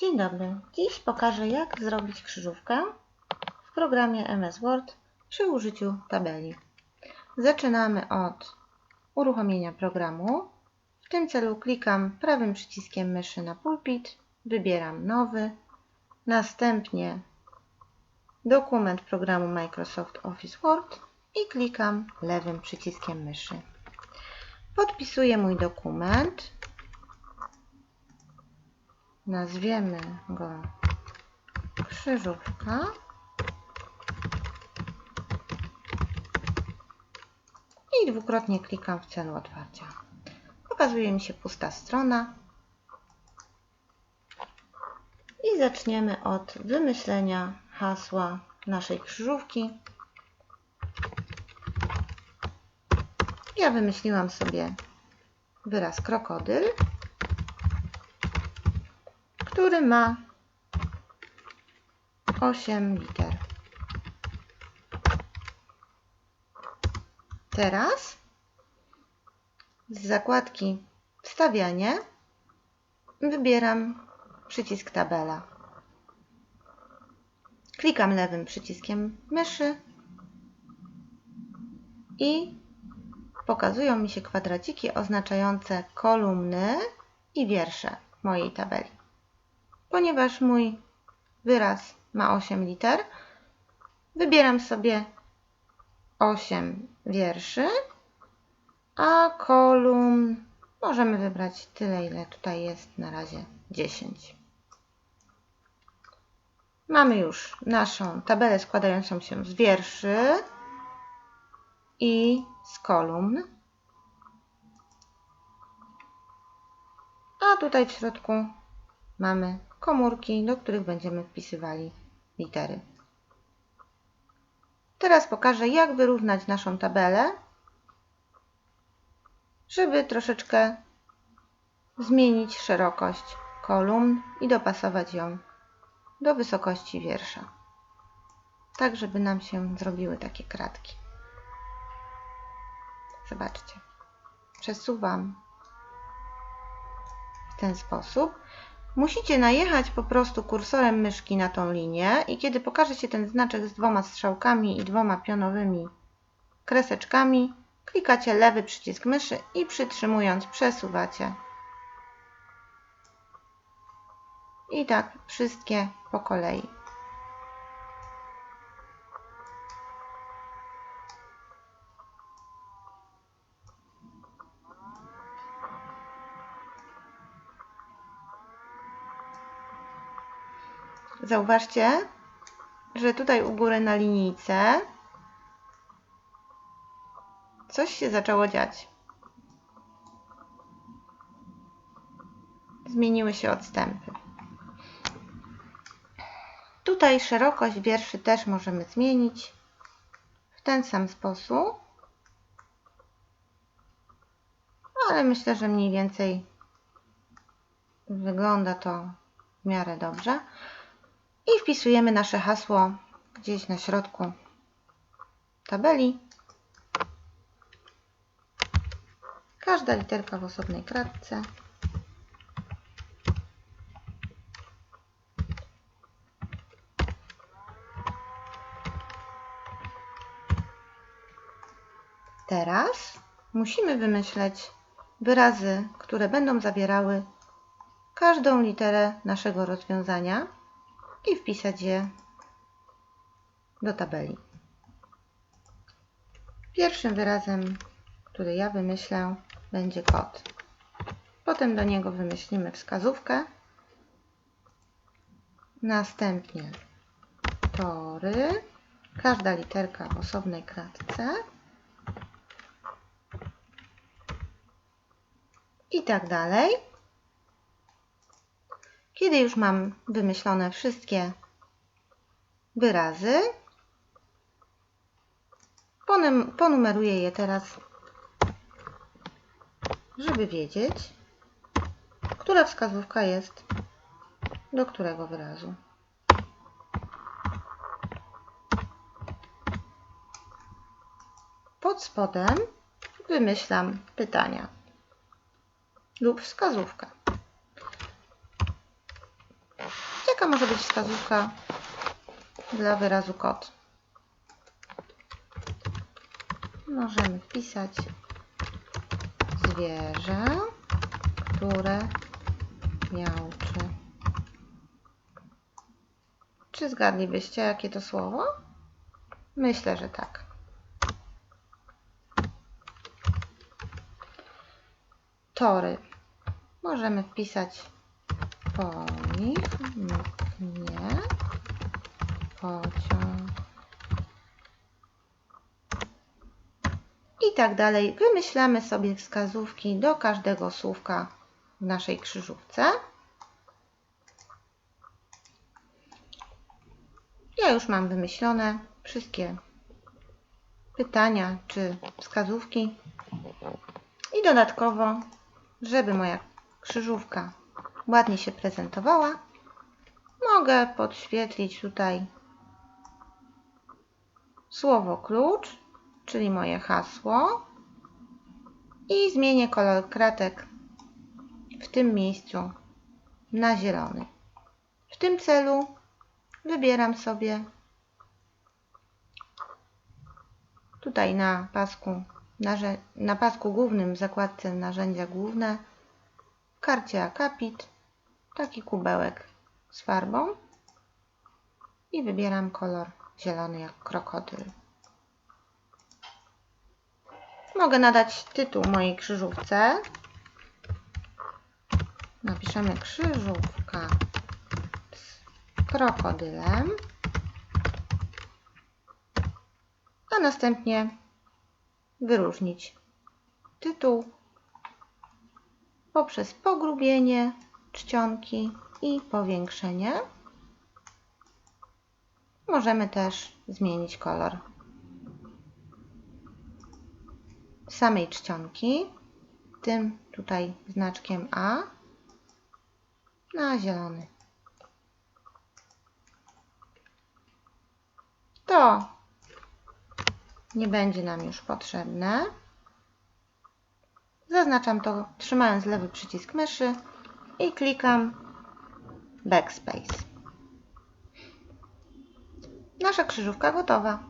Dzień dobry. Dziś pokażę jak zrobić krzyżówkę w programie MS Word przy użyciu tabeli. Zaczynamy od uruchomienia programu. W tym celu klikam prawym przyciskiem myszy na pulpit, wybieram nowy, następnie dokument programu Microsoft Office Word i klikam lewym przyciskiem myszy. Podpisuję mój dokument. Nazwiemy go krzyżówka. I dwukrotnie klikam w celu otwarcia. Pokazuje mi się pusta strona. I zaczniemy od wymyślenia hasła naszej krzyżówki. Ja wymyśliłam sobie wyraz krokodyl, który ma 8 liter. Teraz z zakładki Wstawianie wybieram przycisk tabela. Klikam lewym przyciskiem myszy i pokazują mi się kwadraciki oznaczające kolumny i wiersze mojej tabeli. Ponieważ mój wyraz ma 8 liter, wybieram sobie 8 wierszy, a kolumn możemy wybrać tyle, ile tutaj jest na razie 10. Mamy już naszą tabelę składającą się z wierszy i z kolumn. A tutaj w środku mamy komórki, do których będziemy wpisywali litery. Teraz pokażę, jak wyrównać naszą tabelę, żeby troszeczkę zmienić szerokość kolumn i dopasować ją do wysokości wiersza. Tak, żeby nam się zrobiły takie kratki. Zobaczcie. Przesuwam w ten sposób. Musicie najechać po prostu kursorem myszki na tą linię i kiedy pokaże się ten znaczek z dwoma strzałkami i dwoma pionowymi kreseczkami, klikacie lewy przycisk myszy i przytrzymując przesuwacie. I tak wszystkie po kolei. Zauważcie, że tutaj u góry na linijce coś się zaczęło dziać. Zmieniły się odstępy. Tutaj szerokość wierszy też możemy zmienić w ten sam sposób. Ale myślę, że mniej więcej wygląda to w miarę dobrze i wpisujemy nasze hasło gdzieś na środku tabeli. Każda literka w osobnej kratce. Teraz musimy wymyśleć wyrazy, które będą zawierały każdą literę naszego rozwiązania i wpisać je do tabeli. Pierwszym wyrazem, który ja wymyślę, będzie kod. Potem do niego wymyślimy wskazówkę. Następnie tory. Każda literka w osobnej kratce. I tak dalej. Kiedy już mam wymyślone wszystkie wyrazy, ponumeruję je teraz, żeby wiedzieć, która wskazówka jest do którego wyrazu. Pod spodem wymyślam pytania lub wskazówkę. Jaka może być wskazówka dla wyrazu kot? Możemy wpisać zwierzę, które miauczy. Czy zgadlibyście, jakie to słowo? Myślę, że tak. Tory. Możemy wpisać po nich mknie pociąg. I tak dalej. Wymyślamy sobie wskazówki do każdego słówka w naszej krzyżówce. Ja już mam wymyślone wszystkie pytania czy wskazówki. I dodatkowo, żeby moja krzyżówka ładnie się prezentowała, mogę podświetlić tutaj słowo klucz, czyli moje hasło. I zmienię kolor kratek w tym miejscu na zielony. W tym celu wybieram sobie tutaj na pasku, na pasku głównym w zakładce narzędzia główne w karcie Akapit taki kubełek z farbą i wybieram kolor zielony jak krokodyl. Mogę nadać tytuł mojej krzyżówce. Napiszemy krzyżówka z krokodylem. A następnie wyróżnić tytuł poprzez pogrubienie czcionki i powiększenie. Możemy też zmienić kolor samej czcionki, tym tutaj znaczkiem A na zielony. To nie będzie nam już potrzebne. Zaznaczam to trzymając lewy przycisk myszy i klikam Backspace. Nasza krzyżówka gotowa.